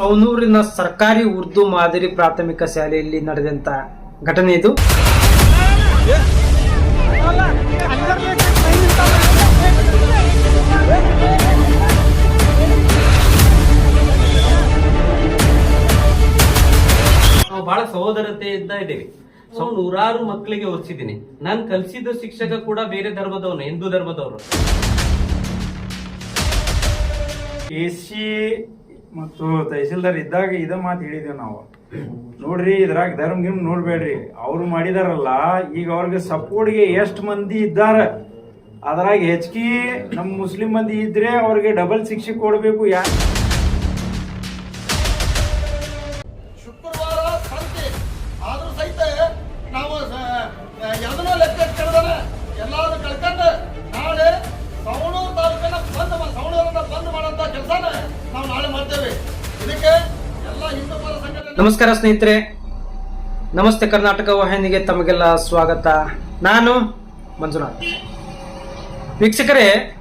ಸೌನೂರಿನ ಸರ್ಕಾರಿ ಉರ್ದು ಮಾದರಿ ಪ್ರಾಥಮಿಕ ಶಾಲೆಯಲ್ಲಿ ನಡೆದಂತ ಘಟನೆ ಇದು. ನಾವು ಬಹಳ ಸಹೋದರತೆಯಿಂದ ಇದ್ದೇವೆ. ಸೊ ನೂರಾರು ಮಕ್ಕಳಿಗೆ ಓದಿಸಿದ್ದೀನಿ. ನಾನು ಕಲಿಸಿದ ಶಿಕ್ಷಕ ಕೂಡ ಬೇರೆ ಧರ್ಮದವನು, ಹಿಂದೂ ಧರ್ಮದವರು ಎ ಸಿ ಮತ್ತು ತಹಸೀಲ್ದಾರ್ ಇದ್ದಾಗ ಇದ ಮಾತು ಹೇಳಿದೇವ್ ನಾವು. ನೋಡ್ರಿ, ಇದ್ರಾಗ ಧರ್ಮ ಗಿಮ್ ನೋಡ್ಬೇಡ್ರಿ. ಅವ್ರು ಮಾಡಿದಾರಲ್ಲ, ಈಗ ಅವ್ರಿಗೆ ಸಪೋರ್ಟ್ಗೆ ಎಷ್ಟು ಮಂದಿ ಇದ್ದಾರ? ಅದ್ರಾಗ ಹೆಚ್ಚಿಗೆ ನಮ್ಮ ಮುಸ್ಲಿಂ ಮಂದಿ ಇದ್ರೆ ಅವ್ರಿಗೆ ಡಬಲ್ ಶಿಕ್ಷೆ ಕೊಡಬೇಕು ಯಾ ನಮಸ್ಕಾರ ಸ್ನೇಹಿತರೆ. ನಮಸ್ತೆ ಕರ್ನಾಟಕ ವಾಹಿನಿಗೆ ತಮಗೆಲ್ಲ ಸ್ವಾಗತ. ನಾನು ಮಂಜುನಾಥ್. ವೀಕ್ಷಕರೇ,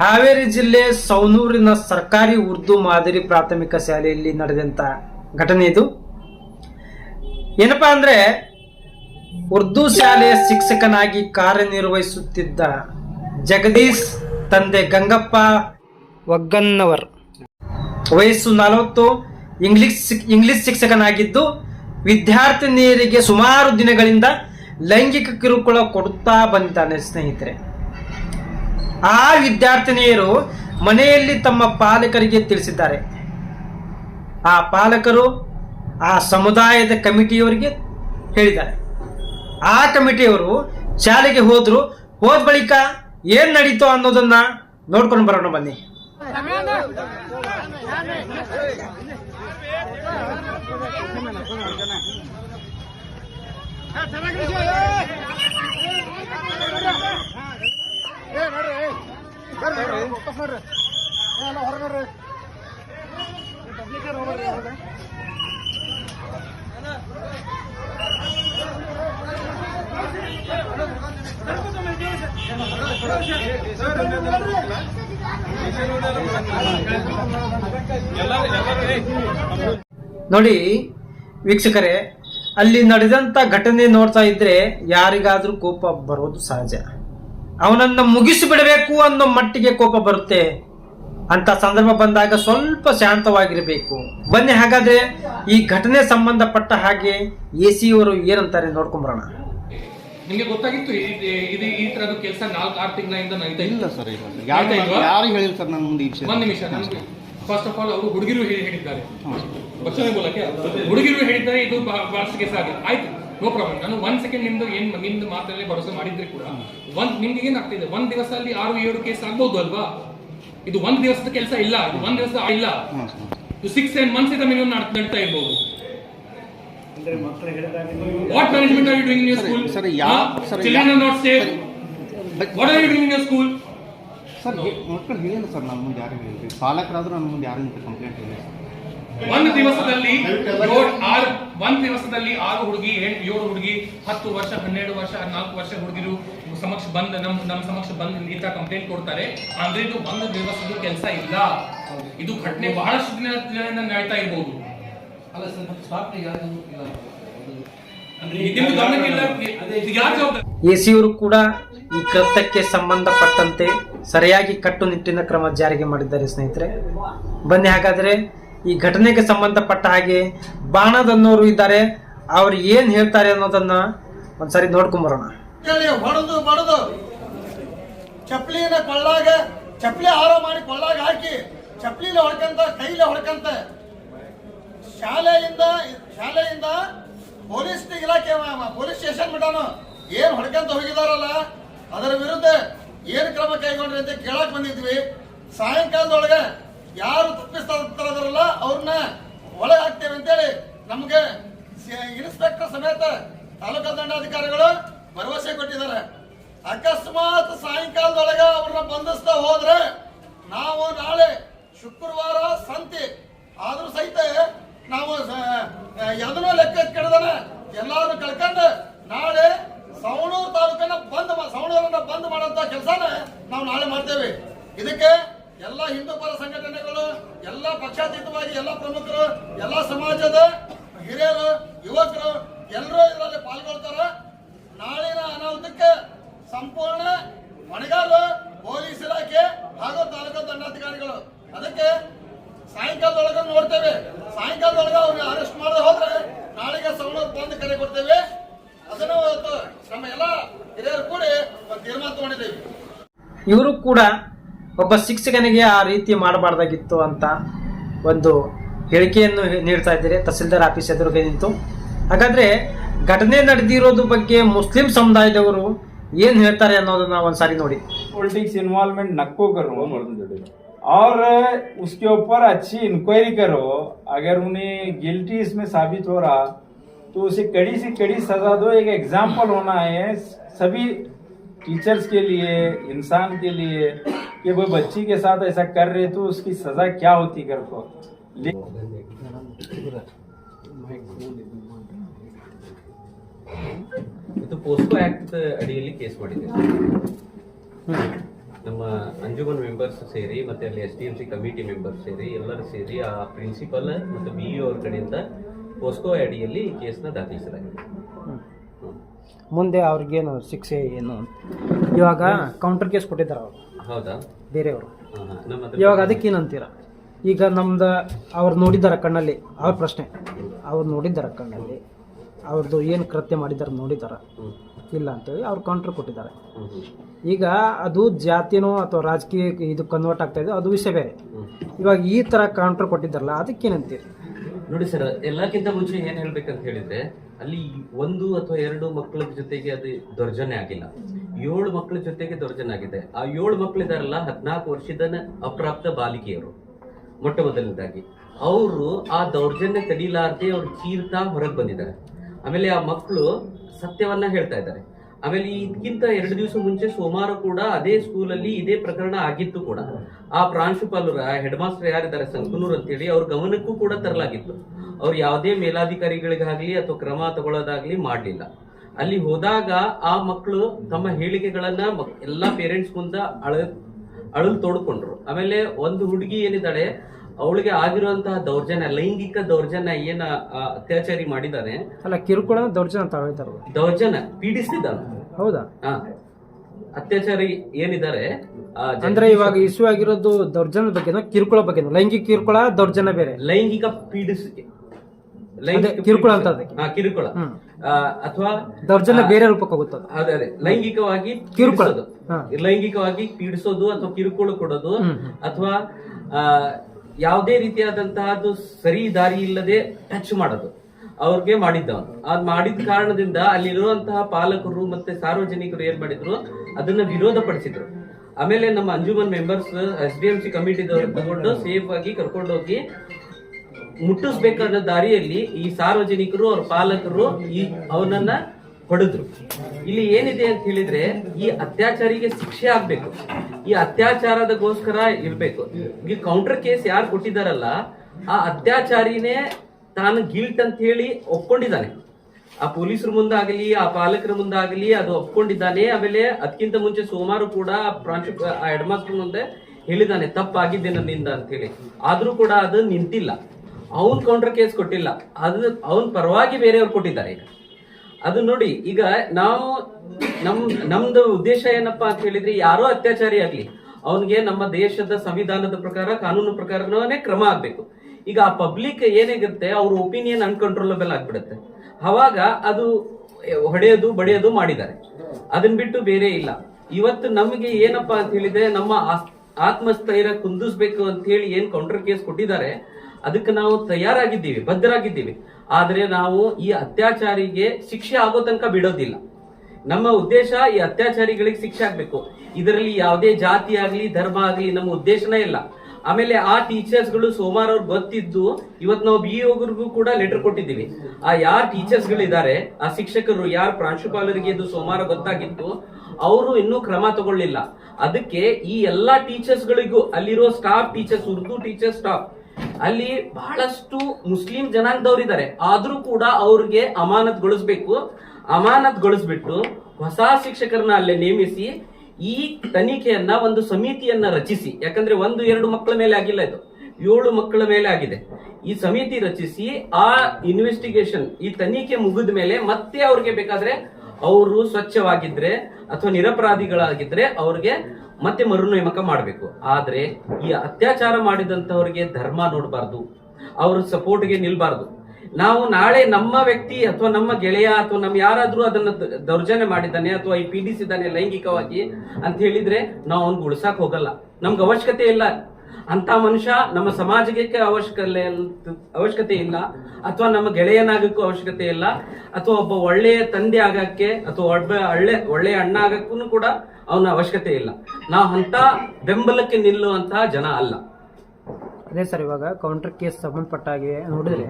ಹಾವೇರಿ ಜಿಲ್ಲೆ ಸೌನೂರಿನ ಸರ್ಕಾರಿ ಉರ್ದು ಮಾದರಿ ಪ್ರಾಥಮಿಕ ಶಾಲೆಯಲ್ಲಿ ನಡೆದಂತ ಘಟನೆ ಇದು. ಏನಪ್ಪಾ ಅಂದ್ರೆ, ಉರ್ದು ಶಾಲೆಯ ಶಿಕ್ಷಕನಾಗಿ ಕಾರ್ಯನಿರ್ವಹಿಸುತ್ತಿದ್ದ ಜಗದೀಶ್ ತಂದೆ ಗಂಗಪ್ಪ ಒಗ್ಗನ್ನವರ್. ವಯಸ್ಸು ನಲವತ್ತು ಇಂಗ್ಲಿಷ್ ಇಂಗ್ಲಿಷ್ ಶಿಕ್ಷಕನಾಗಿದ್ದು ವಿದ್ಯಾರ್ಥಿನಿಯರಿಗೆ ಸುಮಾರು ದಿನಗಳಿಂದ ಲೈಂಗಿಕ ಕಿರುಕುಳ ಕೊಡುತ್ತಾ ಬಂದಿದ್ದಾನೆ ಸ್ನೇಹಿತರೆ. ಆ ವಿದ್ಯಾರ್ಥಿನಿಯರು ಮನೆಯಲ್ಲಿ ತಮ್ಮ ಪಾಲಕರಿಗೆ ತಿಳಿಸಿದ್ದಾರೆ. ಆ ಪಾಲಕರು ಆ ಸಮುದಾಯದ ಕಮಿಟಿಯವರಿಗೆ ಹೇಳಿದ್ದಾರೆ. ಆ ಕಮಿಟಿಯವರು ಶಾಲೆಗೆ ಹೋದ್ರು, ಹೋದ ಬಳಿಕ ಏನ್ ನಡೀತು ಅನ್ನೋದನ್ನ ನೋಡ್ಕೊಂಡು ಬರೋಣ ಬನ್ನಿ. ನೋಡಿ ವೀಕ್ಷಕರೇ ಅಲ್ಲಿ ನಡೆದಂತ ಘಟನೆ ನೋಡ್ತಾ ಇದ್ರೆ ಯಾರಿಗಾದ್ರೂ ಕೋಪ ಬರೋದು ಸಹಜ. ಅವನನ್ನ ಮುಗಿಸಿ ಬಿಡಬೇಕು ಅನ್ನೋ ಮಟ್ಟಿಗೆ ಕೋಪ ಬರುತ್ತೆ. ಅಂತ ಸಂದರ್ಭ ಬಂದಾಗ ಸ್ವಲ್ಪ ಶಾಂತವಾಗಿರಬೇಕು. ಬನ್ನಿ ಹಾಗಾದ್ರೆ ಈ ಘಟನೆ ಸಂಬಂಧಪಟ್ಟ ಹಾಗೆ ಎ ಸಿ ಅವರು ಏನಂತಾರೆ ನೋಡ್ಕೊಂಬರೋಣ. ನಿಮಗೆ ಗೊತ್ತಾಗಿತ್ತು ಇದು ಈ ತರದ ಕೆಲಸ ನಾಲ್ಕು ಆರು ತಿಂಗಳಿಂದ ನಡೀತಾ ಇಲ್ಲ ಸರ್ ಇಲ್ಲ ಯಾರು ಹೇಳಿಲ್ಲ ಸರ್ ನನ್ನ ಮುಂದೆ ಈ ವಿಷಯ? ನಿಮಿಷ ನನಗೆ ಫಸ್ಟ್ ಆಫ್ ಆಲ್ ಅವರು ಹುಡುಗಿರು ಹೇಳಿ ಹೇಳಿದ್ದಾರೆ. ಮೂಲಕ ಹುಡುಗಿರು ಹೇಳಿದ್ದಾರೆ ಇದು ಬಹ- ಬಹಳಷ್ಟು ಕೇಸ್ ಆಗಿದೆ. ಆಯ್ತು ನೋ ಪ್ರಾಬ್ಲಮ್ ನಾನು ಒಂದ್ ಸೆಕೆಂಡ್ ನಿಮ್ದು ಏನ್ ನಿಮ್ದು ಮಾತಲ್ಲಿ ಭರವಸೆ ಮಾಡಿದ್ರೆ ಕೂಡ ಒಂದ್ ನಿಮ್ಗೆ ಏನಾಗ್ತಿದೆ ಒಂದ್ ದಿವಸ ಅಲ್ಲಿ ಆರು ಏಳು ಕೇಸ್ ಆಗ್ಬೋದು ಅಲ್ವಾ? ಇದು ಒಂದ್ ದಿವಸದ ಕೆಲಸ ಇಲ್ಲ ಇದು ಒಂದ್ ದಿವಸ ಇಲ್ಲ. ಸಿಕ್ಸ್ ಸೆವೆನ್ ಮಂತ್ಸ್ ಇಂದ ಮಿನಿಮಮ್ ನಡೀತಾ ಇರ್ಬೋದು. What management are you doing in school sir, yeah- sir, children are not safe what are you doing in school sir ಮಕ್ಕಳು ಹೇಳಿಲ್ಲ ಸರ್ ನಮ್ಮ ಮುಂದೆ ಯಾರು ಹೇಳಿರಿ ಪಾಲಕರಾದ್ರೂ ನಮ್ಮ ಮುಂದೆ ಯಾರು ಇಂಥ ಕಂಪ್ಲೇಂಟ್ ಹೇಳಿಲ್ಲ ಸರ್. ಒಂದು ದಿವಸದಲ್ಲಿ ಆರು ಒಂದ್ ದಿವಸದಲ್ಲಿ ಆರು ಹುಡುಗಿ ಎಂಟು ಏಳು ಹುಡುಗಿ ಹತ್ತು ವರ್ಷ ಹನ್ನೆರಡು ವರ್ಷ ನಾಲ್ಕು ವರ್ಷ ಹುಡುಗಿರು ಸಮಕ್ಷ ಬಂದ್ ನಮ್ ನಮ್ ಸಮಕ್ಷ ಬಂದ್ ಇಂತ ಕಂಪ್ಲೇಂಟ್ ಕೊಡ್ತಾರೆ. ಅಂದ್ರೆ ಇದು ಒಂದು ದಿವಸದ ಕೆಲಸ ಇಲ್ಲ. ಇದು ಘಟನೆ ಬಹಳಷ್ಟು ದಿನ ದಿನದಿಂದ ನಡೀತಾ ಇರ್ಬೋದು. ಅಲ್ಲ ಗಮನಕ್ಕೆ ಇಲ್ಲ? ಇದು ಯಾರ್ ಸಿ ಅವರು ಕೂಡ ಈ ಕೃತ್ಯಕ್ಕೆ ಸಂಬಂಧಪಟ್ಟಂತೆ ಸರಿಯಾಗಿ ಕಟ್ಟುನಿಟ್ಟಿನ ಕ್ರಮ ಜಾರಿಗೆ ಮಾಡಿದ್ದಾರೆ ಸ್ನೇಹಿತರೆ. ಬನ್ನಿ ಹಾಗಾದ್ರೆ ಈ ಘಟನೆಗೆ ಸಂಬಂಧಪಟ್ಟ ಹಾಗೆ ಬಾಣದನ್ನೋರು ಇದ್ದಾರೆ. ಅವ್ರು ಏನ್ ಹೇಳ್ತಾರೆ ಅನ್ನೋದನ್ನ ಒಂದ್ಸರಿ ನೋಡ್ಕೊಂಬರೋಣ ಹೊಡೆದು ಬಡದು. ಚಪ್ಪಲಿನ ಕೊಳ್ಳಾಗ, ಚಪ್ಪಲಿ ಹಾರ ಮಾಡಿ ಕೊಳ್ಳಾಗ ಹಾಕಿ, ಚಪ್ಪಲಿನ ಹೊಡ್ಕಂತ ಕೈಲಿ ಹೊಡ್ಕಂತ. ಶಾಲೆಯಿಂದ ಶಾಲೆಯಿಂದ ಪೊಲೀಸ್ ಇಲಾಖೆ, ಪೊಲೀಸ್ ಸ್ಟೇಷನ್ ಬಿಟ್ಟಾನು ಏನ್ ಹೊಡ್ಕಂತ ಹೋಗಿದಾರಲ್ಲ? ಅದರ ವಿರುದ್ಧ ಏನು ಕ್ರಮ ಕೈಗೊಂಡ್ರಿ ಅಂತ ಕೇಳಕ್ ಬಂದಿದ್ವಿ. ಸಾಯಂಕಾಲದೊಳಗೆ ಯಾರು ತಪ್ಪಿಸ್ತಾರಲ್ಲ ಅವ್ರನ್ನ ಒಳಗೆ ಹಾಕ್ತೇವೆ ಅಂತೇಳಿ ನಮ್ಗೆ ಇನ್ಸ್ಪೆಕ್ಟರ್ ಸಮೇತ ತಾಲೂಕಾ ದಂಡಾಧಿಕಾರಿಗಳು ಭರವಸೆ ಕೊಟ್ಟಿದ್ದಾರೆ. ಅಕಸ್ಮಾತ್ ಸಾಯಂಕಾಲದೊಳಗೆ ಅವ್ರನ್ನ ಬಂಧಿಸ್ತಾ ಹೋದ್ರೆ ನಾವು ನಾಳೆ ಶುಕ್ರವಾರ ಸಂತೆ. ಆದ್ರೂ ಸಹಿತ ನಾವು ಯಾವ್ದನ್ನೋ ಲೆಕ್ಕ ಕೆಡದನ. ಎಲ್ಲಾರು ಕಳ್ಕೊಂಡು ನಾಳೆ ಸವಣೂರು ತಾಲೂಕನ್ನ ಬಂದ್ ಸವಣೂರನ್ನ ಬಂದ್ ಮಾಡುವಂತ ಕೆಲಸನ ನಾವು ನಾಳೆ ಮಾಡ್ತೇವೆ. ಇದಕ್ಕೆ ಎಲ್ಲ ಹಿಂದೂ ಪರ ಸಂಘಟನೆಗಳು, ಎಲ್ಲ ಪಕ್ಷಾತೀತವಾಗಿ ಎಲ್ಲ ಪ್ರಮುಖರು, ಎಲ್ಲ ಸಮಾಜದ ಹಿರಿಯರು, ಯುವಕರು ಎಲ್ಲರೂ ಇದರಲ್ಲಿ ಪಾಲ್ಗೊಳ್ತಾರ ನಾಳಿನ ಅನಾಹುತಕ್ಕೆ ಸಂಪೂರ್ಣ ಹೊಣೆಗಾರರು ಪೊಲೀಸ್ ಇಲಾಖೆ ಹಾಗೂ ತಾಲೂಕು ದಂಡಾಧಿಕಾರಿಗಳು ಅದಕ್ಕೆ ಸಾಯಂಕಾಲದೊಳಗೆ ನೋಡ್ತೇವೆ ಸಾಯಂಕಾಲದೊಳಗೆ ಅವ್ರಿಗೆ ಅರೆಸ್ಟ್ ಮಾಡದೆ ಹೋದ್ರೆ ನಾಳೆಗೆ ಸವಣೂರು ಬಂದು ಕರೆ ಕೊಡ್ತೇವೆ ಅದನ್ನು ಇವತ್ತು ನಮ್ಮ ಎಲ್ಲ ಹಿರಿಯರು ಕೂಡಿ ಒಂದು ತೀರ್ಮಾನ ತಗೊಂಡಿದ್ದೇವೆ ಇವರು ಕೂಡ ಒಬ್ಬ ಶಿಕ್ಷಕನಿಗೆ ಆ ರೀತಿ ಮಾಡಬಾರ್ದಾಗಿತ್ತು ಅಂತ ಒಂದು ಹೇಳಿಕೆಯನ್ನು ನೀಡ್ತಾ ಇದ್ದಾರೆ ತಹಸೀಲ್ದಾರ್ ಆಫೀಸ್ ಎದುರಿಗೆ ನಿಂತು ಹಾಗಾದ್ರೆ ಘಟನೆ ನಡೆದಿರೋದು ಬಗ್ಗೆ ಮುಸ್ಲಿಂ ಸಮುದಾಯದವರು ಏನ್ ಹೇಳ್ತಾರೆ ಅನ್ನೋದನ್ನ ಒಂದ್ಸಾರಿ ನೋಡಿ पॉलिटिक्स इन्वॉल्वमेंट नको करो और उसके ऊपर अच्छी इंक्वायरी करो अगर उन्हें गिल्टी इसमें साबित हो रहा तो उसे कड़ी से कड़ी सजा दो एक एग्जाम्पल होना है सभी टीचर्स के लिए इंसान के लिए कि कोई बच्ची के साथ ऐसा कर रहे तो उसकी सजा क्या होती कर को ले- ಇದು ಪೋಸ್ಕೋ ಆಕ್ಟ್ ಅಡಿಯಲ್ಲಿ ಕೇಸ್ ಮಾಡಿದೆ ನಮ್ಮ ಅಂಜುಮನ್ ಮೆಂಬರ್ಸ್ ಸೇರಿ ಮತ್ತೆ ಅಲ್ಲಿ S T M C committee members ಸೇರಿ ಎಲ್ಲರೂ ಸೇರಿ ಆ ಪ್ರಿನ್ಸಿಪಲ್ ಮತ್ತು ಬಿ ಇ ಅವ್ರ ಕಡೆಯಿಂದ ಪೋಸ್ಕೋ ಅಡಿಯಲ್ಲಿ ಕೇಸ್ನ ದಾಖಲಿಸಲಾಗಿದೆ ಹ್ಮ್. ಮುಂದೆ ಅವ್ರಿಗೇನು ಶಿಕ್ಷೆ ಏನು ಇವಾಗ ಕೌಂಟರ್ ಕೇಸ್ ಕೊಟ್ಟಿದ್ದಾರೆ ಅವರು ಹೌದಾ? ಬೇರೆಯವರು. ಇವಾಗ ಅದಕ್ಕೆ ಏನಂತೀರ? ಈಗ ನಮ್ದು ಅವ್ರು ನೋಡಿದ್ದಾರೆ ಕಣ್ಣಲ್ಲಿ ಅವ್ರ ಪ್ರಶ್ನೆ. ಅವ್ರು ನೋಡಿದ್ದಾರೆ ಕಣ್ಣಲ್ಲಿ ಅವ್ರದ್ದು ಏನು ಕೃತ್ಯ ಮಾಡಿದ್ದಾರೆ ನೋಡಿದಾರ? ಹ್ಮ್. ಇಲ್ಲ ಅಂತೇಳಿ ಅವ್ರು ಕೌಂಟರ್ ಕೊಟ್ಟಿದ್ದಾರೆ. ಈಗ ಅದು ಜಾತಿನೋ ಅಥವಾ ರಾಜಕೀಯ ಇದು ಕನ್ವರ್ಟ್ ಆಗ್ತಾ ಇದೆ ಅದು ವಿಷಯ ಬೇರೆ. ಇವಾಗ ಈ ತರ ಕೌಂಟರ್ ಕೊಟ್ಟಿದ್ದಾರಲ್ಲ ಅದಕ್ಕೇನಂತೀರಿ ನೋಡಿ ಸರ್, ಎಲ್ಲಕ್ಕಿಂತ ಮುಂಚೆ ಏನ್ ಹೇಳ್ಬೇಕಂತ ಹೇಳಿದ್ರೆ, ಅಲ್ಲಿ ಒಂದು ಅಥವಾ ಎರಡು ಮಕ್ಕಳ ಜೊತೆಗೆ ಅದು ದೌರ್ಜನ್ಯ ಆಗಿಲ್ಲ. ಏಳು ಮಕ್ಕಳ ಜೊತೆಗೆ ದೌರ್ಜನ್ಯ ಆಗಿದೆ. ಆ ಏಳು ಮಕ್ಕಳಿದಾರಲ್ಲ ಹದಿನಾಲ್ಕು ವರ್ಷದ ಅಪ್ರಾಪ್ತ ಬಾಲಿಕೆಯರು, ಮೊಟ್ಟ ಮೊದಲನೇದಾಗಿ. ಅವರು ಆ ದೌರ್ಜನ್ಯ ತಡೀಲಾರದೆ ಅವ್ರು ಚೀರ್ತಾ ಹೊರಗೆ ಬಂದಿದ್ದಾರೆ. ಆಮೇಲೆ ಆ ಮಕ್ಕಳು ಸತ್ಯವನ್ನ ಹೇಳ್ತಾ ಇದ್ದಾರೆ. ಆಮೇಲೆ ಇದಕ್ಕಿಂತ ಎರಡು ದಿವಸ ಮುಂಚೆ ಸೋಮವಾರ ಕೂಡ ಅದೇ ಸ್ಕೂಲಲ್ಲಿ ಇದೇ ಪ್ರಕರಣ ಆಗಿತ್ತು ಕೂಡ. ಆ ಪ್ರಾಂಶುಪಾಲರ ಹೆಡ್ ಮಾಸ್ಟರ್ ಯಾರಿದ್ದಾರೆ ಸಂಕನೂರ್ ಅಂತೇಳಿ ಅವ್ರ ಗಮನಕ್ಕೂ ಕೂಡ ತರಲಾಗಿತ್ತು. ಅವ್ರು ಯಾವುದೇ ಮೇಲಾಧಿಕಾರಿಗಳಿಗಾಗ್ಲಿ ಅಥವಾ ಕ್ರಮ ತಗೊಳ್ಳೋದಾಗ್ಲಿ ಮಾಡಲಿಲ್ಲ. ಅಲ್ಲಿ ಹೋದಾಗ ಆ ಮಕ್ಕಳು ತಮ್ಮ ಹೇಳಿಕೆಗಳನ್ನ ಎಲ್ಲಾ ಪೇರೆಂಟ್ಸ್ ಮುಂದ ಅಳ ಅಳಲ್ ತೋಡ್ಕೊಂಡ್ರು. ಆಮೇಲೆ ಒಂದು ಹುಡುಗಿ ಏನಿದ್ದಾಳೆ ಅವಳಿಗೆ ಆಗಿರುವಂತಹ ದೌರ್ಜನ್ಯ ಲೈಂಗಿಕ ದೌರ್ಜನ್ಯ ಏನ ಅತ್ಯಾಚಾರಿ ಮಾಡಿದಾನೆ ಅಲ್ಲ ಕಿರುಕುಳ ದೌರ್ಜನ್ಯ ಅಂತ ಹೇಳ್ತಾರೆ ದೌರ್ಜನ್ಯ ಪೀಡಿಸಿದ್ದಾನೆ ಹೌದಾ? ಹಾ. ಅತ್ಯಾಚಾರಿ ಏನಿದ್ದಾರೆ ಅಂದ್ರೆ ಇವಾಗ ಇಶ್ಯೂ ಆಗಿರೋದು ದೌರ್ಜನ್ಯ ಬಗ್ಗೆ ಕಿರುಕುಳ ಬಗ್ಗೆ ಲೈಂಗಿಕ ಕಿರುಕುಳ ದೌರ್ಜನ್ಯ ಬೇರೆ? ಲೈಂಗಿಕ ಪೀಡಿಸಿಕೆ. ಕಿರುಕುಳ ಅಂತ. ಕಿರುಕುಳ. ಅಥವಾ ದೌರ್ಜನ್ಯ ಬೇರೆ ರೂಪಕ್ಕೆ ಹೋಗುತ್ತೆ ಅದೇ ಅದೇ. ಲೈಂಗಿಕವಾಗಿ ಕಿರುಕುಳ. ಲೈಂಗಿಕವಾಗಿ ಪೀಡಿಸೋದು ಅಥವಾ ಕಿರುಕುಳ ಕೊಡೋದು. ಅಥವಾ ಯಾವುದೇ ರೀತಿಯಾದಂತಹದ್ದು ಸರಿ ದಾರಿ ಇಲ್ಲದೆ ಟಚ್ ಮಾಡೋದು. ಅವ್ರಿಗೆ ಮಾಡಿದ್ದ ಅದ್ ಮಾಡಿದ ಕಾರಣದಿಂದ ಅಲ್ಲಿರುವಂತಹ ಪಾಲಕರು ಮತ್ತೆ ಸಾರ್ವಜನಿಕರು ಏನ್ ಮಾಡಿದ್ರು? ಅದನ್ನ ವಿರೋಧ ಪಡಿಸಿದ್ರು ಆಮೇಲೆ ನಮ್ಮ Anjuman members S D M C ಕಮಿಟಿದವರು ತಗೊಂಡು ಸೇಫ್ ಆಗಿ ಕರ್ಕೊಂಡು ಹೋಗಿ ಮುಟ್ಟಿಸ್ಬೇಕಾದ ದಾರಿಯಲ್ಲಿ ಈ ಸಾರ್ವಜನಿಕರು, ಅವ್ರ ಪಾಲಕರು ಈ ಅವನನ್ನ ಹೊಡೆದ್ರು ಇಲ್ಲಿ ಏನಿದೆ ಅಂತ ಹೇಳಿದ್ರೆ ಈ ಅತ್ಯಾಚಾರಿಗೆ ಶಿಕ್ಷೆ ಆಗ್ಬೇಕು. ಈ ಅತ್ಯಾಚಾರದಗೋಸ್ಕರ ಇರ್ಬೇಕು. ಈ ಕೌಂಟರ್ ಕೇಸ್ ಯಾರು ಕೊಟ್ಟಿದಾರಲ್ಲ ಆ ಅತ್ಯಾಚಾರಿನೇ ತಾನು ಗಿಲ್ಟ್ ಅಂತ ಹೇಳಿ ಒಪ್ಕೊಂಡಿದ್ದಾನೆ. ಆ ಪೊಲೀಸರ ಮುಂದಾಗಲಿ, ಆ ಪಾಲಕರ ಮುಂದಾಗಲಿ ಅದು ಒಪ್ಕೊಂಡಿದ್ದಾನೆ. ಆಮೇಲೆ ಅದಕ್ಕಿಂತ ಮುಂಚೆ ಸೋಮವಾರ ಕೂಡ ಪ್ರಾಂಶುಪ ಆ ಹೆಡ್ ಮಾಸ್ಟರ್ ಮುಂದೆ ಹೇಳಿದ್ದಾನೆ ತಪ್ಪಾಗಿದ್ದೆ ನನ್ನಿಂದ ಅಂತ ಹೇಳಿ. ಆದ್ರೂ ಕೂಡ ಅದು ನಿಂತಿಲ್ಲ. ಅವನ್ ಕೌಂಟರ್ ಕೇಸ್ ಕೊಟ್ಟಿಲ್ಲ. ಅದು, ಅವನ್ ಪರವಾಗಿ ಬೇರೆಯವ್ರು ಕೊಟ್ಟಿದ್ದಾರೆ ಈಗ. ಅದು ನೋಡಿ, ಈಗ ನಾವು ನಮ್, ನಮ್ದು ಉದ್ದೇಶ ಏನಪ್ಪಾ ಅಂತ ಹೇಳಿದ್ರೆ ಯಾರೋ ಅತ್ಯಾಚಾರಿ ಆಗ್ಲಿ, ಅವನಿಗೆ ನಮ್ಮ ದೇಶದ ಸಂವಿಧಾನದ ಪ್ರಕಾರ, ಕಾನೂನು ಪ್ರಕಾರನೇ ಕ್ರಮ ಆಗ್ಬೇಕು. ಈಗ ಆ ಪಬ್ಲಿಕ್ ಏನಾಗಿರುತ್ತೆ, ಅವ್ರ ಒಪಿನಿಯನ್ ಅನ್ಕಂಟ್ರೋಲಬಲ್ ಆಗ್ಬಿಡುತ್ತೆ. ಅವಾಗ ಅದು ಹೊಡೆಯೋದು, ಬಡಿಯೋದು ಮಾಡಿದ್ದಾರೆ. ಅದನ್ನ ಬಿಟ್ಟು ಬೇರೆ ಇಲ್ಲ. ಇವತ್ತು ನಮಗೆ ಏನಪ್ಪಾ ಅಂತ ಹೇಳಿದ್ರೆ, ನಮ್ಮ ಆತ್ಮಸ್ಥೈರ್ಯ ಕುಂದಿಸ್ಬೇಕು ಅಂತ ಹೇಳಿ ಏನ್ ಕೌಂಟರ್ ಕೇಸ್ ಕೊಟ್ಟಿದ್ದಾರೆ ಅದಕ್ಕೆ ನಾವು ತಯಾರಾಗಿದ್ದೀವಿ, ಬದ್ಧರಾಗಿದ್ದೀವಿ. ಆದ್ರೆ ನಾವು ಈ ಅತ್ಯಾಚಾರಿಗೆ ಶಿಕ್ಷೆ ಆಗೋ ತನಕ ಬಿಡೋದಿಲ್ಲ. ನಮ್ಮ ಉದ್ದೇಶ ಈ ಅತ್ಯಾಚಾರಿಗಳಿಗೆ ಶಿಕ್ಷೆ ಆಗ್ಬೇಕು. ಇದರಲ್ಲಿ ಯಾವುದೇ ಜಾತಿ ಆಗ್ಲಿ, ಧರ್ಮ ಆಗ್ಲಿ ನಮ್ಮ ಉದ್ದೇಶನೇ ಇಲ್ಲ. ಆಮೇಲೆ ಆ ಟೀಚರ್ಸ್ಗಳು ಸೋಮವಾರ ಅವ್ರು ಗೊತ್ತಿದ್ದು ಇವತ್ತು ನಾವು ಬಿ ಒಗ್ರಿಗೂ ಕೂಡ ಲೆಟರ್ ಕೊಟ್ಟಿದ್ದೀವಿ. ಆ ಯಾರ್ ಟೀಚರ್ಸ್ ಗಳಿದ್ದಾರೆ ಆ ಶಿಕ್ಷಕರು ಯಾರ್ ಪ್ರಾಂಶುಪಾಲರಿಗೆ ಇದು ಸೋಮವಾರ ಗೊತ್ತಾಗಿತ್ತು, ಅವರು ಇನ್ನೂ ಕ್ರಮ ತಗೊಳ್ಳಿಲ್ಲ. ಅದಕ್ಕೆ ಈ ಎಲ್ಲಾ ಟೀಚರ್ಸ್ ಗಳಿಗೂ ಅಲ್ಲಿರೋ staff teachers, Urdu teacher staff ಅಲ್ಲಿ ಬಹಳಷ್ಟು ಮುಸ್ಲಿಂ ಜನಾಂಗದವರಿದ್ದಾರೆ. ಆದ್ರೂ ಕೂಡ ಅವ್ರಿಗೆ ಅಮಾನತ್ಗೊಳಿಸ್ಬೇಕು. ಅಮಾನತ್ಗೊಳಿಸ್ಬಿಟ್ಟು ಹೊಸ ಶಿಕ್ಷಕರನ್ನ ಅಲ್ಲೇ ನೇಮಿಸಿ ಈ ತನಿಖೆಯನ್ನ ಒಂದು ಸಮಿತಿಯನ್ನ ರಚಿಸಿ. ಯಾಕಂದ್ರೆ ಒಂದು, ಎರಡು ಮಕ್ಕಳ ಮೇಲೆ ಆಗಿಲ್ಲ ಇದು. ಏಳು ಮಕ್ಕಳ ಮೇಲೆ ಆಗಿದೆ. ಈ ಸಮಿತಿ ರಚಿಸಿ ಆ ಇನ್ವೆಸ್ಟಿಗೇಷನ್ ಈ ತನಿಖೆ ಮುಗಿದ ಮೇಲೆ ಮತ್ತೆ ಅವ್ರಿಗೆ ಬೇಕಾದ್ರೆ ಅವರು ಸ್ವಚ್ಛವಾಗಿದ್ರೆ ಅಥವಾ ನಿರಪರಾಧಿಗಳಾಗಿದ್ರೆ ಅವ್ರಿಗೆ ಮತ್ತೆ ಮರು ನೇಮಕ ಮಾಡಬೇಕು. ಆದ್ರೆ ಈ ಅತ್ಯಾಚಾರ ಮಾಡಿದಂಥವ್ರಿಗೆ ಧರ್ಮ ನೋಡಬಾರ್ದು. ಅವ್ರ ಸಪೋರ್ಟ್ಗೆ ನಿಲ್ಬಾರ್ದು. ನಾವು ನಾಳೆ ನಮ್ಮ ವ್ಯಕ್ತಿ ಅಥವಾ ನಮ್ಮ ಗೆಳೆಯ ಅಥವಾ ನಮ್ಮ ಯಾರಾದ್ರೂ ಅದನ್ನ ದೌರ್ಜನ್ಯ ಮಾಡಿದ್ದಾನೆ ಅಥವಾ ಈ ಪೀಡಿಸಿದ್ದಾನೆ ಲೈಂಗಿಕವಾಗಿ ಅಂತ ಹೇಳಿದ್ರೆ ನಾವು ಅವ್ನಿಗೆ ಉಳಿಸಕ್ ಹೋಗಲ್ಲ. ನಮ್ಗೆ ಅವಶ್ಯಕತೆ ಇಲ್ಲ. ಅಂತ ಮನುಷ್ಯ ನಮ್ಮ ಸಮಾಜಕ್ಕೆ ಅವಶ್ಯಕ ಅವಶ್ಯಕತೆ ಇಲ್ಲ. ಅಥವಾ ನಮ್ಮ ಗೆಳೆಯನಾಗಕ್ಕೂ ಅವಶ್ಯಕತೆ ಇಲ್ಲ. ಅಥವಾ ಒಬ್ಬ ಒಳ್ಳೆಯ ತಂದೆ ಆಗಕ್ಕೆ ಅಥವಾ ಒಬ್ಬ ಒಳ್ಳೆ ಒಳ್ಳೆಯ ಅಣ್ಣ ಆಗಕ್ಕೂ ಕೂಡ ಅವನ ಅವಶ್ಯಕತೆ ಇಲ್ಲ. ನಾವು ಅಂತ ಬೆಂಬಲಕ್ಕೆ ನಿಲ್ಲುವಂತಹ ಜನ ಅಲ್ಲ. ಅದೇ ಸರ್ ಇವಾಗ ಕೌಂಟರ್ ಕೇಸ್ ಸಂಬಂಧಪಟ್ಟ ಹಾಗೆ ನೋಡಿದ್ರೆ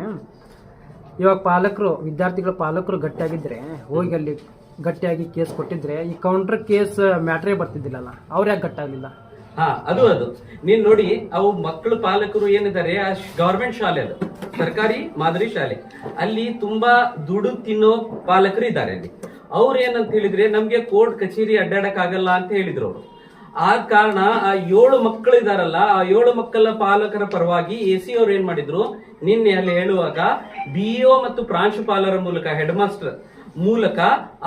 ಇವಾಗ ಪಾಲಕರು ವಿದ್ಯಾರ್ಥಿಗಳ ಪಾಲಕರು ಗಟ್ಟಿಯಾಗಿದ್ರೆ ಹೋಗಿ ಅಲ್ಲಿ ಗಟ್ಟಿಯಾಗಿ ಕೇಸ್ ಕೊಟ್ಟಿದ್ರೆ ಈ ಕೌಂಟರ್ ಕೇಸ್ ಮ್ಯಾಟ್ರೇ ಬರ್ತಿದ್ದಿಲ್ಲಲ್ಲ ಅವ್ರು ಯಾಕೆ ಗಟ್ಟಾಗಲಿಲ್ಲ? ಹಾ ಅದು ಅದು. ನೀನ್ ನೋಡಿ ಅವು ಮಕ್ಕಳು ಪಾಲಕರು ಏನಿದ್ದಾರೆ ಆ ಗವರ್ಮೆಂಟ್ ಶಾಲೆ ಅದು. ಸರ್ಕಾರಿ ಮಾದರಿ ಶಾಲೆ. ಅಲ್ಲಿ ತುಂಬಾ ದುಡ್ಡು ತಿನ್ನೋ ಪಾಲಕರು ಇದ್ದಾರೆ ಅಲ್ಲಿ. ಅವ್ರು ಏನಂತ ಹೇಳಿದ್ರೆ, ನಮ್ಗೆ ಕೋರ್ಟ್ ಕಚೇರಿ ಅಡ್ಡಾಡಕ್ ಆಗಲ್ಲ ಅಂತ ಹೇಳಿದ್ರು ಅವರು. ಆದ ಕಾರಣ ಆ ಏಳು ಮಕ್ಕಳು ಇದಾರಲ್ಲ, ಆ ಏಳು ಮಕ್ಕಳ ಪಾಲಕರ ಪರವಾಗಿ ಎ ಸಿ ಅವ್ರು ಏನ್ ಮಾಡಿದ್ರು, ನಿನ್ನೆ ಅಲ್ಲಿ ಹೇಳುವಾಗ ಬಿಇಒ ಮತ್ತು ಪ್ರಾಂಶುಪಾಲರ ಮೂಲಕ ಹೆಡ್ ಮಾಸ್ಟರ್ ಮೂಲಕ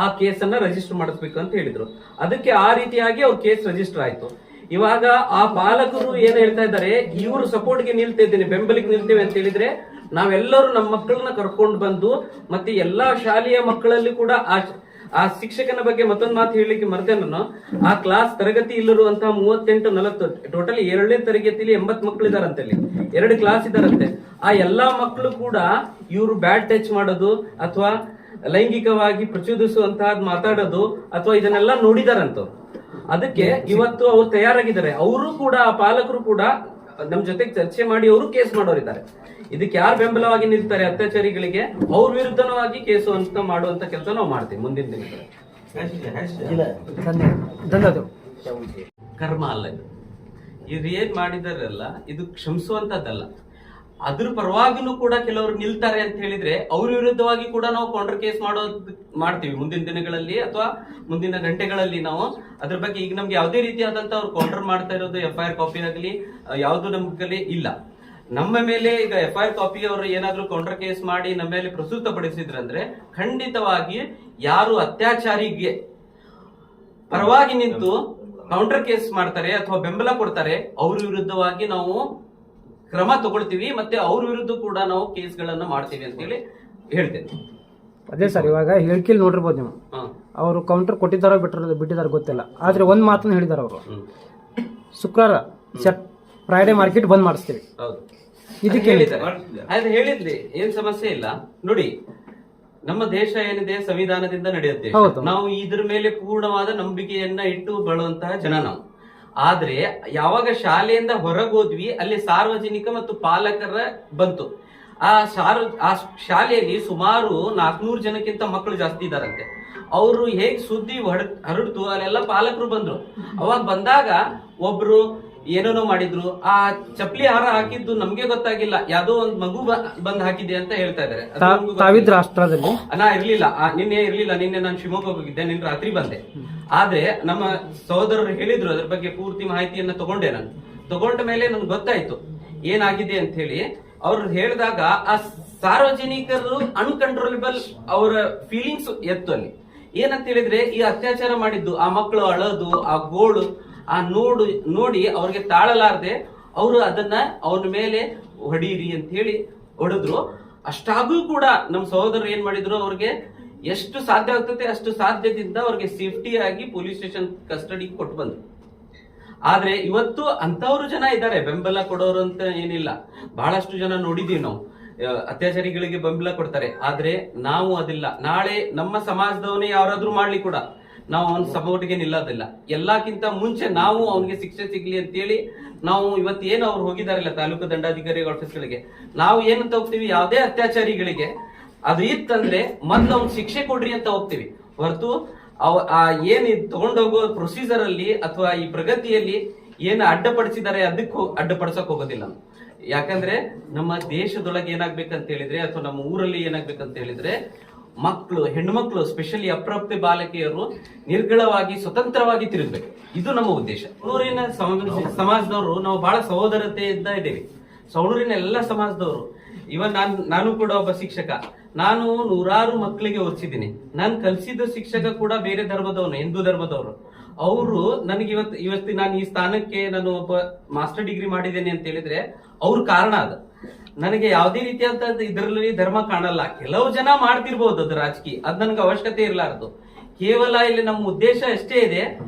ಆ ಕೇಸನ್ನ ರಿಜಿಸ್ಟರ್ ಮಾಡಿಸ್ಬೇಕು ಅಂತ ಹೇಳಿದ್ರು. ಅದಕ್ಕೆ ಆ ರೀತಿಯಾಗಿ ಅವ್ರ ಕೇಸ್ ರಿಜಿಸ್ಟರ್ ಆಯ್ತು. ಇವಾಗ ಆ ಪಾಲಕರು ಏನ್ ಹೇಳ್ತಾ ಇದ್ದಾರೆ, ಇವರು ಸಪೋರ್ಟ್ಗೆ ನಿಲ್ತಾ ಇದ್ದೀನಿ, ಬೆಂಬಲಿಗೆ ನಿಲ್ತೇವೆ ಅಂತ ಹೇಳಿದ್ರೆ, ನಾವೆಲ್ಲರೂ ನಮ್ಮ ಮಕ್ಕಳನ್ನ ಕರ್ಕೊಂಡು ಬಂದು ಮತ್ತೆ ಎಲ್ಲಾ ಶಾಲೆಯ ಮಕ್ಕಳಲ್ಲಿ ಕೂಡ ಆ ಆ ಶಿಕ್ಷಕನ ಬಗ್ಗೆ ಮತ್ತೊಂದು ಮಾತು ಹೇಳಲಿಕ್ಕೆ ಮರೆತೆ ನಾನು. ಆ ಕ್ಲಾಸ್ ತರಗತಿ ಇಲ್ಲಿರುವಂತಹ ಮೂವತ್ತೆಂಟು ನಲವತ್ತು ಟೋಟಲಿ ಎರಡನೇ ತರಗತಿಯಲ್ಲಿ ಎಂಬತ್ ಮಕ್ಕಳು ಇದಾರಂತೆ ಅಲ್ಲಿ. ಎರಡು ಕ್ಲಾಸ್ ಇದಾರಂತೆ ಆ ಎಲ್ಲಾ ಮಕ್ಕಳು ಕೂಡ ಇವರು ಬ್ಯಾಡ್ ಟಚ್ ಮಾಡೋದು ಅಥವಾ ಲೈಂಗಿಕವಾಗಿ ಪ್ರಚೋದಿಸುವಂತಹದ್ ಮಾತಾಡೋದು ಅಥವಾ ಇದನ್ನೆಲ್ಲ ನೋಡಿದಾರಂತ. ಅದಕ್ಕೆ ಇವತ್ತು ಅವ್ರು ತಯಾರಾಗಿದ್ದಾರೆ. ಅವರು ಕೂಡ ಆ ಪಾಲಕರು ಕೂಡ ನಮ್ ಜೊತೆಗೆ ಚರ್ಚೆ ಮಾಡಿ ಅವರು ಕೇಸ್ ಮಾಡೋರಿದ್ದಾರೆ. ಇದಕ್ಕೆ ಯಾರು ಬೆಂಬಲವಾಗಿ ನಿಲ್ತಾರೆ ಅತ್ಯಾಚಾರಿಗಳಿಗೆ? ಅವ್ರ ವಿರುದ್ಧವಾಗಿ ಕೇಸು ಅಂತ ಮಾಡುವಂತ ಕೆಲಸ ನಾವು ಮಾಡ್ತೀವಿ ಮುಂದಿನ ದಿನಗಳಲ್ಲಿ. ಧನ್ಯವಾದಗಳು. ಕರ್ಮ ಅಲ್ಲ ಇದು. ಇವ್ರು ಏನ್ ಮಾಡಿದಾರಲ್ಲ ಇದು ಕ್ಷಮಿಸುವಂತದ್ದಲ್ಲ. ಅದ್ರ ಪರವಾಗಿನೂ ಕೂಡ ಕೆಲವರು ನಿಲ್ತಾರೆ ಅಂತ ಹೇಳಿದ್ರೆ ಅವ್ರ ವಿರುದ್ಧವಾಗಿ ಕೂಡ ನಾವು ಕೌಂಟರ್ ಕೇಸ್ ಮಾಡೋದು ಮಾಡ್ತೀವಿ ಮುಂದಿನ ದಿನಗಳಲ್ಲಿ ಅಥವಾ ಮುಂದಿನ ಗಂಟೆಗಳಲ್ಲಿ ನಾವು. ಅದ್ರ ಬಗ್ಗೆ ಈಗ ನಮ್ಗೆ ಯಾವುದೇ ರೀತಿಯಾದಂತ ಅವ್ರು ಕೌಂಟರ್ ಮಾಡ್ತಾ ಇರೋದು ಎಫ್ ಐ ಆರ್ ಕಾಪಿ ಆಗಲಿ ಯಾವುದು ನಮ್ಗಲ್ಲಿ ಇಲ್ಲ. ನಮ್ಮ ಮೇಲೆ ಈಗ ಎಫ್ ಐ ಆರ್ ಕಾಪಿ ಅವರು ಏನಾದ್ರೂ ಕೌಂಟರ್ ಕೇಸ್ ಮಾಡಿ ನಮ್ಮ ಮೇಲೆ ಪ್ರಸ್ತುತ ಪಡಿಸಿದ್ರಂದ್ರೆ ಖಂಡಿತವಾಗಿ ಯಾರು ಅತ್ಯಾಚಾರಿಗೆ ಪರವಾಗಿ ನಿಂತು ಕೌಂಟರ್ ಕೇಸ್ ಮಾಡ್ತಾರೆ ಅಥವಾ ಬೆಂಬಲ ಕೊಡ್ತಾರೆ ಅವ್ರ ವಿರುದ್ಧವಾಗಿ ನಾವು ಕ್ರಮ ತಗೊಳ್ತೀವಿ ಮತ್ತೆ ಅವ್ರ ವಿರುದ್ಧ ಕೂಡ ನಾವು ಕೇಸ್ಗಳನ್ನ ಮಾಡ್ತೀವಿ ಅಂತ ಹೇಳಿ ಹೇಳ್ತೇನೆ. ಅದೇ ಸರ್ ಇವಾಗ ಹೇಳಿಕೆಯಲ್ಲಿ ನೋಡಿರ್ಬೋದು ನೀವು. ಅವರು ಕೌಂಟರ್ ಕೊಟ್ಟಿದ್ದಾರೋ ಬಿಟ್ಟಿರೋ ಬಿಟ್ಟಿದಾರೋ ಗೊತ್ತಿಲ್ಲ. ಆದ್ರೆ ಒಂದ್ ಮಾತನ್ನ ಹೇಳಿದಾರ ಅವರು. ಶುಕ್ರವಾರ ಸೆಟ್ ಫ್ರೈಡೆ ಮಾರ್ಕೆಟ್ ಬಂದ್ ಮಾಡಿಸ್ತೀವಿ. ಹೌದು. ಇದಕ್ಕೆ ಅದ್ ಹೇಳಿದ್ಲಿ ಏನ್ ಸಮಸ್ಯೆ ಇಲ್ಲ. ನೋಡಿ ನಮ್ಮ ದೇಶ ಏನಿದೆ ಸಂವಿಧಾನದಿಂದ ನಡೆಯುತ್ತೆ. ನಾವು ಇದ್ರ ಮೇಲೆ ಪೂರ್ಣವಾದ ನಂಬಿಕೆಯನ್ನ ಇಟ್ಟು ಬಾಳುವಂತಹ ಜನ ನಾವು. ಆದ್ರೆ ಯಾವಾಗ ಶಾಲೆಯಿಂದ ಹೊರಗೋದ್ವಿ ಅಲ್ಲಿ ಸಾರ್ವಜನಿಕ ಮತ್ತು ಪಾಲಕರ ಬಂತು. ಆ ಸಾರ್ವ ಆ ಶಾಲೆಯಲ್ಲಿ ಸುಮಾರು ನಾಲ್ಕನೂರು ಜನಕ್ಕಿಂತ ಮಕ್ಕಳು ಜಾಸ್ತಿ ಇದಾರಂತೆ ಅವರು ಹೇಗ್ ಸುದ್ದಿ ಹೊಡ- ಹರಡ್ತು ಅಲ್ಲೆಲ್ಲ ಪಾಲಕರು ಬಂದ್ರು. ಅವಾಗ ಬಂದಾಗ ಒಬ್ರು ಏನೇನೋ ಮಾಡಿದ್ರು ಆ ಚಪ್ಲಿ ಹಾರ ಹಾಕಿದ್ದು ನಮ್ಗೆ ಗೊತ್ತಾಗಿಲ್ಲ. ಯಾವ್ದೋ ಒಂದ್ ಮಗು ಬಂದ್ ಹಾಕಿದೆ ಅಂತ ಹೇಳ್ತಾ ಇದಾರೆ. ತಾವಿದ್ರ ಅಷ್ಟ್ರದಲ್ಲಿ ನಾ ಇರ್ಲಿಲ್ಲ. ನಿನ್ನೆ ಇರ್ಲಿಲ್ಲ. ನಿನ್ನೆ ನಾನು ಶಿವಮೊಗ್ಗ ಹೋಗಿದ್ದೆ. ನಿನ್ ರಾತ್ರಿ ಬಂದೆ. ಆದ್ರೆ ನಮ್ಮ ಸಹೋದರರು ಹೇಳಿದ್ರು ಅದ್ರ ಬಗ್ಗೆ ಪೂರ್ತಿ ಮಾಹಿತಿಯನ್ನ ತಗೊಂಡೆ ನಾನು. ತಗೊಂಡ ಮೇಲೆ ನನ್ಗೆ ಗೊತ್ತಾಯ್ತು. ಏನಾಗಿದೆ ಅಂತ ಹೇಳಿ ಅವ್ರು ಹೇಳಿದಾಗ ಆ ಸಾರ್ವಜನಿಕರು ಅನ್ಕಂಟ್ರೋಲಬಲ್ ಅವರ ಫೀಲಿಂಗ್ಸ್ ಎತ್ತು ಅಲ್ಲಿ. ಏನಂತ ಹೇಳಿದ್ರೆ ಈ ಅತ್ಯಾಚಾರ ಮಾಡಿದ್ದು ಆ ಮಕ್ಕಳು ಅಳೋದು ಆ ಗೋಳು ಆ ನೋಡು, ನೋಡಿ ಅವ್ರಿಗೆ ತಾಳಲಾರದೆ ಅವರು ಅದನ್ನ ಅವನ ಮೇಲೆ ಹೊಡೀರಿ ಅಂತ ಹೇಳಿ ಹೊಡೆದ್ರು. ಅಷ್ಟಾಗೂ ಕೂಡ ನಮ್ಮ ಸಹೋದರರು ಏನ್ ಮಾಡಿದ್ರು ಅವ್ರಿಗೆ, ಎಷ್ಟು ಸಾಧ್ಯ ಆಗ್ತದೆ ಅಷ್ಟು ಸಾಧ್ಯದಿಂದ ಅವ್ರಿಗೆ ಸೇಫ್ಟಿ ಆಗಿ ಪೊಲೀಸ್ ಸ್ಟೇಷನ್ ಕಸ್ಟಡಿಗೆ ಕೊಟ್ಟು ಬಂದ್ರು. ಆದ್ರೆ ಇವತ್ತು ಅಂತವ್ರು ಜನ ಇದ್ದಾರೆ, ಬೆಂಬಲ ಕೊಡೋರು ಅಂತ ಏನಿಲ್ಲ. ಬಹಳಷ್ಟು ಜನ ನೋಡಿದೀವಿ ನಾವು. ಅತ್ಯಾಚಾರಿಗಳಿಗೆ ಬೆಂಬಲ ಕೊಡ್ತಾರೆ. ಆದ್ರೆ ನಾವು ಅದಿಲ್ಲ. ನಾಳೆ ನಮ್ಮ ಸಮಾಜದವನೇ ಯಾರಾದ್ರೂ ಮಾಡ್ಲಿ ಕೂಡ. ನಾವು ಅವನ ಸಪೋರ್ಟ್ಗೆ ನಿಲ್ಲೋದಿಲ್ಲ. ಎಲ್ಲಕ್ಕಿಂತ ಮುಂಚೆ ನಾವು ಅವನಿಗೆ ಶಿಕ್ಷೆ ಸಿಗ್ಲಿ ಅಂತೇಳಿ ನಾವು ಇವತ್ತು ಏನು ಅವ್ರು ಹೋಗಿದಾರಲ್ಲ ತಾಲೂಕು ದಂಡಾಧಿಕಾರಿ ಆಫೀಸ್ಗಳಿಗೆ ನಾವು ಏನಂತ ಹೋಗ್ತೀವಿ? ಯಾವುದೇ ಅತ್ಯಾಚಾರಿಗಳಿಗೆ. ಅದು ಇತ್ತಂದ್ರೆ ಮೊದ್ಲು ಅವ್ನ್ ಶಿಕ್ಷೆ ಕೊಡ್ರಿ ಅಂತ ಹೋಗ್ತೀವಿ. ಹೊರತು ಅವ ಏನ್ ತಗೊಂಡೋಗೋ ಪ್ರೊಸೀಜರ್ ಅಲ್ಲಿ ಅಥವಾ ಈ ಪ್ರಗತಿಯಲ್ಲಿ ಏನು ಅಡ್ಡಪಡಿಸಿದ್ದಾರೆ ಅದಕ್ಕೂ ಅಡ್ಡಪಡಿಸಕ್ ಹೋಗೋದಿಲ್ಲ. ಯಾಕಂದ್ರೆ ನಮ್ಮ ದೇಶದೊಳಗೆ ಏನಾಗ್ಬೇಕಂತ ಹೇಳಿದ್ರೆ ಅಥವಾ ನಮ್ಮ ಊರಲ್ಲಿ ಏನಾಗ್ಬೇಕಂತ ಹೇಳಿದ್ರೆ ಮಕ್ಕಳು ಹೆಣ್ಮಕ್ಳು ಸ್ಪೆಷಲಿ ಅಪ್ರಾಪ್ತ ಬಾಲಕಿಯರು ನಿರ್ಗಳವಾಗಿ, ಸ್ವತಂತ್ರವಾಗಿ ತಿರುಗಬೇಕು. ಇದು ನಮ್ಮ ಉದ್ದೇಶ. ಸಮ- ಸಮಾಜದವರು, ನಾವು ಬಹಳ ಸಹೋದರತೆಯಿಂದ ಇದ್ದೇವೆ. ಸೌಣೂರಿನ ಎಲ್ಲ ಸಮಾಜದವರು. ಇವನ್ ನಾನ್, ನಾನು ಕೂಡ ಒಬ್ಬ ಶಿಕ್ಷಕ. ನಾನು ನೂರಾರು ಮಕ್ಕಳಿಗೆ ಓದಿಸಿದ್ದೀನಿ. ನಾನು ಕಲಿಸಿದ ಶಿಕ್ಷಕ ಕೂಡ ಬೇರೆ ಧರ್ಮದವನು, ಹಿಂದೂ ಧರ್ಮದವರು. ಅವರು ನನಗೆ ಇವತ್ತು ಇವತ್ತು ನಾನು ಈ ಸ್ಥಾನಕ್ಕೆ ನಾನು ಒಬ್ಬ ಮಾಸ್ಟರ್ ಡಿಗ್ರಿ ಮಾಡಿದ್ದೇನೆ ಅಂತ ಹೇಳಿದ್ರೆ, ಅವ್ರ ಕಾರಣ ಅದು. ನನಗೆ ಯಾವುದೇ ರೀತಿಯಾದ ಇದರಲ್ಲಿ ಧರ್ಮ ಕಾಣಲ್ಲ. ಕೆಲವು ಜನ ಮಾಡ್ತಿರ್ಬೋದು ಅದು ರಾಜಕೀಯ. ಅದ್ ನನಗೆ ಅವಶ್ಯಕತೆ ಇರಲಾರದು. ಕೇವಲ ಇಲ್ಲಿ ನಮ್ಮ ಉದ್ದೇಶ ಅಷ್ಟೇ ಇದೆ.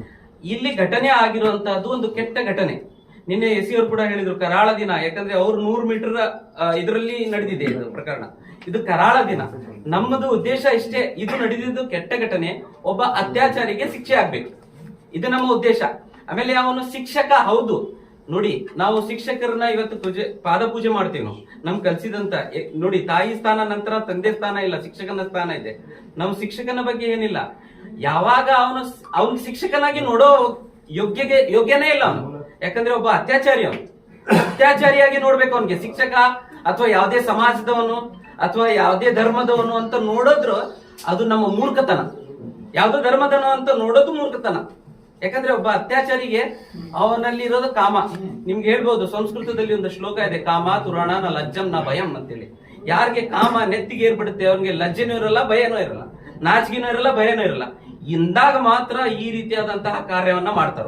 ಇಲ್ಲಿ ಘಟನೆ ಆಗಿರುವಂತಹದ್ದು ಒಂದು ಕೆಟ್ಟ ಘಟನೆ. ನಿನ್ನೆ ಎಸ್ ಅವರು ಕೂಡ ಹೇಳಿದ್ರು, ಕರಾಳ ದಿನ. ಯಾಕಂದ್ರೆ ಅವ್ರು ನೂರು ಮೀಟರ್ ಇದರಲ್ಲಿ ನಡೆದಿದೆ ಇದು ಪ್ರಕರಣ. ಇದು ಕರಾಳ ದಿನ. ನಮ್ಮದು ಉದ್ದೇಶ ಇಷ್ಟೇ. ಇದು ನಡೆದಿದ್ದು ಕೆಟ್ಟ ಘಟನೆ. ಒಬ್ಬ ಅತ್ಯಾಚಾರಿಗೆ ಶಿಕ್ಷೆ ಆಗ್ಬೇಕು. ಇದು ನಮ್ಮ ಉದ್ದೇಶ. ಆಮೇಲೆ ಅವನು ಶಿಕ್ಷಕ, ಹೌದು. ನೋಡಿ, ನಾವು ಶಿಕ್ಷಕರನ್ನ ಇವತ್ತು ಪೂಜೆ, ಪಾದ ಪೂಜೆ ಮಾಡ್ತೀವಿ ನಾವು. ನಮ್ ಕಲ್ಸಿದಂತ ನೋಡಿ, ತಾಯಿ ಸ್ಥಾನ ನಂತರ ತಂದೆ ಸ್ಥಾನ ಇಲ್ಲ, ಶಿಕ್ಷಕನ ಸ್ಥಾನ ಇದೆ. ನಮ್ ಶಿಕ್ಷಕನ ಬಗ್ಗೆ ಏನಿಲ್ಲ. ಯಾವಾಗ ಅವನು ಅವನ್ ಶಿಕ್ಷಕನಾಗಿ ನೋಡೋ ಯೋಗ್ಯಗೆ, ಯೋಗ್ಯನೇ ಇಲ್ಲ ಅವನು. ಯಾಕಂದ್ರೆ ಒಬ್ಬ ಅತ್ಯಾಚಾರಿ ಅವನು. ಅತ್ಯಾಚಾರಿಯಾಗಿ ನೋಡ್ಬೇಕು ಅವನಿಗೆ. ಶಿಕ್ಷಕ ಅಥವಾ ಯಾವ್ದೇ ಸಮಾಜದವನು, ಅಥವಾ ಯಾವ್ದೇ ಧರ್ಮದವನು ಅಂತ ನೋಡಿದ್ರು ಅದು ನಮ್ಮ ಮೂರ್ಖತನ. ಯಾವ್ದೋ ಧರ್ಮದನು ಅಂತ ನೋಡೋದು ಮೂರ್ಖತನ. ಯಾಕಂದ್ರೆ ಒಬ್ಬ ಅತ್ಯಾಚಾರಿಗೆ ಅವನಲ್ಲಿ ಇರೋದು ಕಾಮ. ನಿಮ್ಗೆ ಹೇಳ್ಬೋದು, ಸಂಸ್ಕೃತದಲ್ಲಿ ಒಂದು ಶ್ಲೋಕ ಇದೆ, ಕಾಮ, ತುರಾಣ, ನ ಲಜ್ಜಂ, ನ ಭಯಂ ಅಂತೇಳಿ. ಯಾರಿಗೆ ಕಾಮ ನೆತ್ತಿಗೆ ಏರ್ಬಿಡುತ್ತೆ ಅವ್ನಿಗೆ ಲಜ್ಜೆನೂ ಇರಲ್ಲ, ಭಯನೂ ಇರಲ್ಲ. ನಾಚಿಕೆನೂ ಇರಲ್ಲ, ಭಯನೂ ಇರಲ್ಲ. ಇಂದಾಗ ಮಾತ್ರ ಈ ರೀತಿಯಾದಂತಹ ಕಾರ್ಯವನ್ನ ಮಾಡ್ತಾರ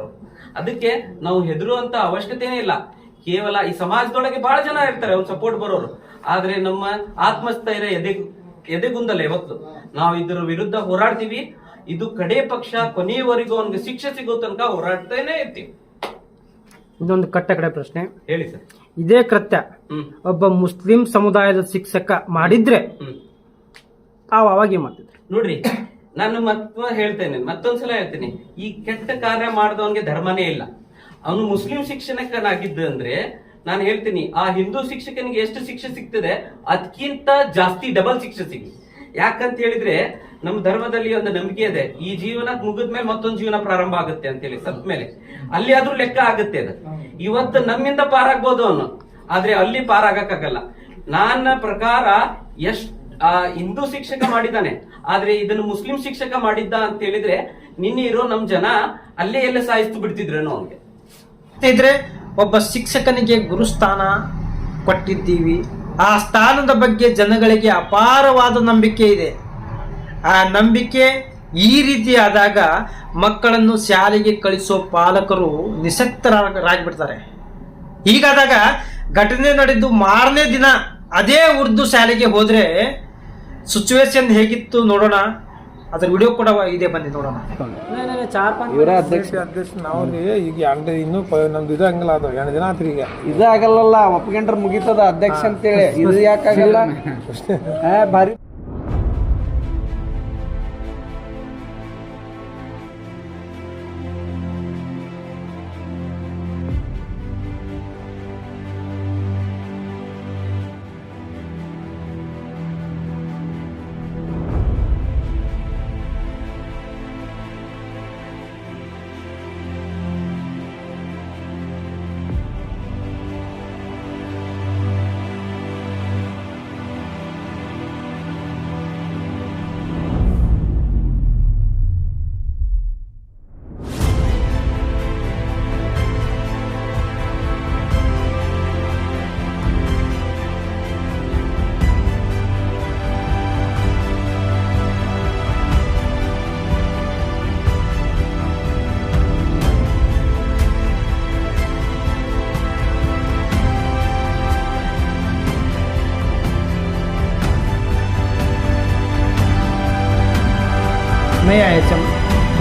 ಅದಕ್ಕೆ ನಾವು ಹೆದರುವಂತ ಅವಶ್ಯಕತೆನೇ ಇಲ್ಲ. ಕೇವಲ ಈ ಸಮಾಜದೊಳಗೆ ಬಹಳ ಜನ ಇರ್ತಾರೆ ಅವ್ನು ಸಪೋರ್ಟ್ ಬರೋರು. ಆದ್ರೆ ನಮ್ಮ ಆತ್ಮಸ್ಥೈರ್ಯ ಎದೆ ಎದೆಗುಂದಲ್ಲ ಇವತ್ತು ನಾವು ಇದರ ವಿರುದ್ಧ ಹೋರಾಡ್ತೀವಿ ಇದು ಕಡೆ ಪಕ್ಷ ಕೊನೆಯವರೆಗೂ ಅವನಿಗೆ ಶಿಕ್ಷೆ ಸಿಗೋ ತನಕ ಹೋರಾಡ್ತಾನೆ ಇರ್ತೀವಿ. ಇದೊಂದು ಕಟ್ಟ ಕಡೆ ಪ್ರಶ್ನೆ. ಹೇಳಿ ಸರ್. ಇದೇ ಕೃತ್ಯ ಒಬ್ಬ ಮುಸ್ಲಿಂ ಸಮುದಾಯದ ಶಿಕ್ಷಕ ಮಾಡಿದ್ರೆ ತಾವು ಅವಾಗ ಮಾಡ್ತಿದ್ರು. ನೋಡ್ರಿ ನಾನು ಮತ್ತ ಹೇಳ್ತೇನೆ ಮತ್ತೊಂದ್ಸಲ ಹೇಳ್ತೇನೆ. ಈ ಕೆಟ್ಟ ಕಾರ್ಯ ಮಾಡಿದವನ್ಗೆ ಧರ್ಮನೇ ಇಲ್ಲ. ಅವನು ಮುಸ್ಲಿಂ ಶಿಕ್ಷಣಕನಾಗಿದ್ದು ಅಂದ್ರೆ ನಾನು ಹೇಳ್ತೀನಿ ಆ ಹಿಂದೂ ಶಿಕ್ಷಕನಿಗೆ ಎಷ್ಟು ಶಿಕ್ಷೆ ಸಿಗ್ತದೆ ಅದಕ್ಕಿಂತ ಜಾಸ್ತಿ ಡಬಲ್ ಶಿಕ್ಷೆ ಸಿಗಿ ಯಾಕಂತ ಹೇಳಿದ್ರೆ ನಮ್ಮ ಧರ್ಮದಲ್ಲಿ ಒಂದು ನಂಬಿಕೆ ಇದೆ. ಈ ಜೀವನ ಮುಗಿದ್ಮೇಲೆ ಮತ್ತೊಂದು ಜೀವನ ಪ್ರಾರಂಭ ಆಗುತ್ತೆ ಅಂತೇಳಿ ಸತ್ ಮೇಲೆ. ಅಲ್ಲಿ ಆದ್ರೂ ಲೆಕ್ಕ ಆಗುತ್ತೆ ಅದು. ಇವತ್ತು ನಮ್ಮಿಂದ ಪಾರಾಗ್ಬೋದು ಅವನು. ಆದ್ರೆ ಅಲ್ಲಿ ಪಾರಾಗಕ್ಕಾಗಲ್ಲ. ನನ್ನ ಪ್ರಕಾರ ಎಷ್ಟ್, ಆ, ಹಿಂದೂ ಶಿಕ್ಷಕ ಮಾಡಿದ್ದಾನೆ. ಆದ್ರೆ ಇದನ್ನು ಮುಸ್ಲಿಂ ಶಿಕ್ಷಕ ಮಾಡಿದ್ದ ಅಂತ ಹೇಳಿದ್ರೆ, ನಿನ್ನೆ ಇರೋ ನಮ್ ಜನ ಅಲ್ಲೇ ಎಲ್ಲ ಸಾಯಿಸ್ತು ಬಿಡ್ತಿದ್ರೇನೋ ಅವನಿಗೆ ಇದ್ರೆ ಒಬ್ಬ ಶಿಕ್ಷಕನಿಗೆ ಗುರುಸ್ಥಾನ ಕೊಟ್ಟಿದ್ದೀವಿ. ಆ ಸ್ಥಾನದ ಬಗ್ಗೆ ಜನಗಳಿಗೆ ಅಪಾರವಾದ ನಂಬಿಕೆ ಇದೆ. ಆ ನಂಬಿಕೆ ಈ ರೀತಿ ಆದಾಗ ಮಕ್ಕಳನ್ನು ಶಾಲೆಗೆ ಕಳಿಸೋ ಪಾಲಕರು ನಿಸಕ್ತರಾಗ್ಬಿಡ್ತಾರೆ. ಹೀಗಾದಾಗ ಘಟನೆ ನಡೆದು ಮಾರನೇ ದಿನ ಅದೇ ಉರ್ದು ಶಾಲೆಗೆ ಹೋದರೆ ಸಿಚುವೇಶನ್ ಹೇಗಿತ್ತು ನೋಡೋಣ. ಅದ್ರ ವಿಡಿಯೋ ಕೂಡ ಇದೆ ಬನ್ನಿ ನೋಡೋಣ. ಅಧ್ಯಕ್ಷ ನಾವು ಈಗ ಎರಡು ಇನ್ನೂ ಪ- ನಮ್ದು ಇದು ಹಂಗಲ್ಲ ಅದು ಎರಡು ದಿನ ಆತ್ರಿ ಈಗ. ಇದಾಗಲ್ಲ ಒಪ್ಕೊಂಡ್ರೆ ಮುಗಿತದ ಅಧ್ಯಕ್ಷ ಅಂತೇಳಿ. ಇದು ಯಾಕಾಗಲ್ಲ? ಬಾರಿ ಭಾರಿ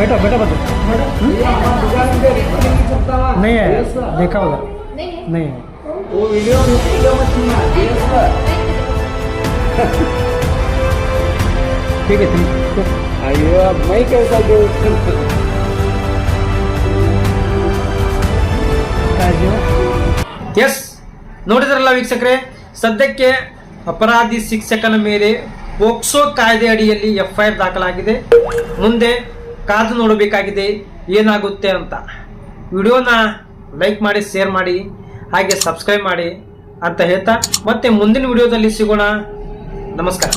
बैठो बैठो बैठो नहीं आया देखा उधर नहीं आया वो वीडियो वीडियो मत सुनना ठीक है ठीक है अयो अब मैं कैसा दोस्त ಎಸ್ ನೋಡಿದ್ರಲ್ಲ ವೀಕ್ಷಕರೇ ಸದ್ಯಕ್ಕೆ ಅಪರಾಧಿ ಶಿಕ್ಷಕನ ಮೇಲೆ ಪೋಕ್ಸೋ ಕಾಯ್ದೆ ಅಡಿಯಲ್ಲಿ ಎಫ್ ಐ ಆರ್ ದಾಖಲಾಗಿದೆ ಮುಂದೆ ಕಾದು ನೋಡಬೇಕಾಗಿದೆ, ಏನಾಗುತ್ತೆ ಅಂತ. ವಿಡಿಯೋನ ಲೈಕ್ ಮಾಡಿ, ಶೇರ್ ಮಾಡಿ, ಹಾಗೆ ಸಬ್ಸ್ಕ್ರೈಬ್ ಮಾಡಿ ಅಂತ ಹೇಳ್ತಾ ಮತ್ತೆ ಮುಂದಿನ ವಿಡಿಯೋದಲ್ಲಿ ಸಿಗೋಣ. ನಮಸ್ಕಾರ.